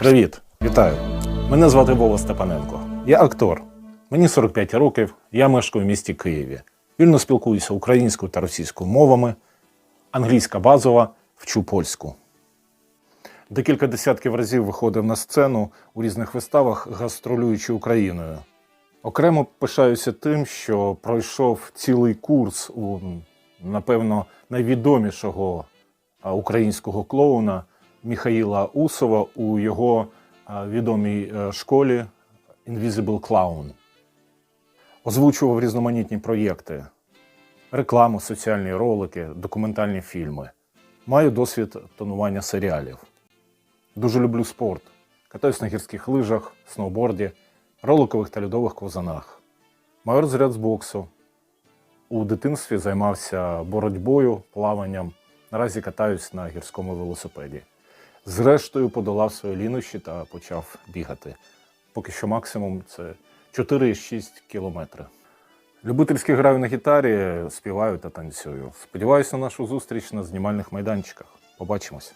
Привіт, вітаю. Мене звати Вова Степаненко. Я актор. Мені 45 років, я мешкаю в місті Києві. Вільно спілкуюся українською та російською мовами, англійська базова, вчу польську. Декілька десятків разів виходив на сцену у різних виставах, гастролюючи Україною. Окремо пишаюся тим, що пройшов цілий курс у, напевно, найвідомішого українського клоуна Міхаїла Усова у його відомій е, школі Invisible Clown. Озвучував різноманітні проєкти, рекламу, соціальні ролики, документальні фільми. Маю досвід тонування серіалів. Дуже люблю спорт. Катаюсь на гірських лижах, сноуборді, роликових та льодових ковзанах. Маю розряд з боксу. У дитинстві займався боротьбою, плаванням. Наразі катаюсь на гірському велосипеді. Зрештою, подолав свої лінощі та почав бігати. Поки що максимум це 4,6 кілометри. Любительський граю на гітарі, співаю та танцюю. Сподіваюся на нашу зустріч на знімальних майданчиках. Побачимось.